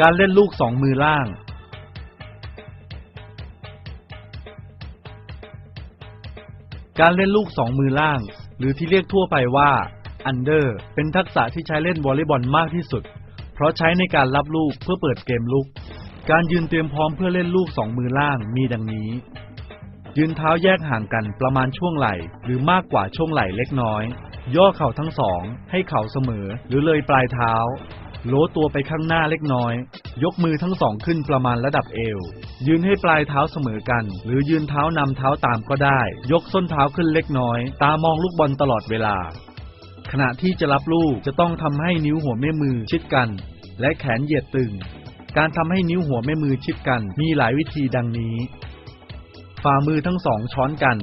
การเล่นลูกสองมือล่าง การเล่นลูกสองมือล่าง หรือที่เรียกทั่วไปว่าอันเดอร์เป็นทักษะที่ใช้เล่นวอลเลย์บอลมากที่สุด เพราะใช้ในการรับลูกเพื่อเปิดเกมลุก การยืนเตรียมพร้อมเพื่อเล่นลูกสองมือล่างมีดังนี้ ยืนเท้าแยกห่างกันประมาณช่วงไหล่ หรือมากกว่าช่วงไหล่เล็กน้อย ย่อเข่าทั้งสอง ให้เข่าเสมอหรือเลยปลายเท้า โล้ตัวไปข้างหน้าเล็กน้อย ยกมือทั้งสองขึ้นประมาณระดับเอว ยืนให้ปลายเท้าเสมอกัน หรือยืนเท้านำเท้าตามก็ได้ ยกส้นเท้าขึ้นเล็กน้อย ตามองลูกบอลตลอดเวลา ขณะที่จะรับลูกจะต้องทำให้นิ้วหัวแม่มือชิดกัน และแขนเหยียดตึง การทำให้นิ้วหัวแม่มือชิดกันมีหลายวิธีดังนี้ ฝ่ามือทั้งสองช้อนกัน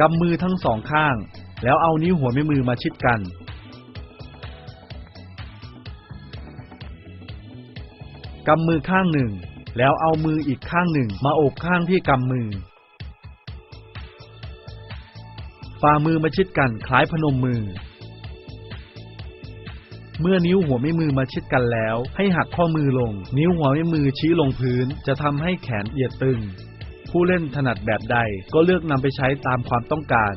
กำมือทั้งสองข้าง แล้วเอานิ้วหัวแม่มือมาชิดกัน กำมือข้างหนึ่ง แล้วเอามืออีกข้างหนึ่งมาโอบข้างที่กำมือ ฝ่ามือมาชิดกันคล้ายพนมมือ เมื่อนิ้วหัวแม่มือมาชิดกันแล้ว ให้หักข้อมือลง นิ้วหัวแม่มือชี้ลงพื้น จะทำให้แขนเอียดตึง ผู้เล่นถนัดแบบใดก็เลือกนำไปใช้ตามความต้องการ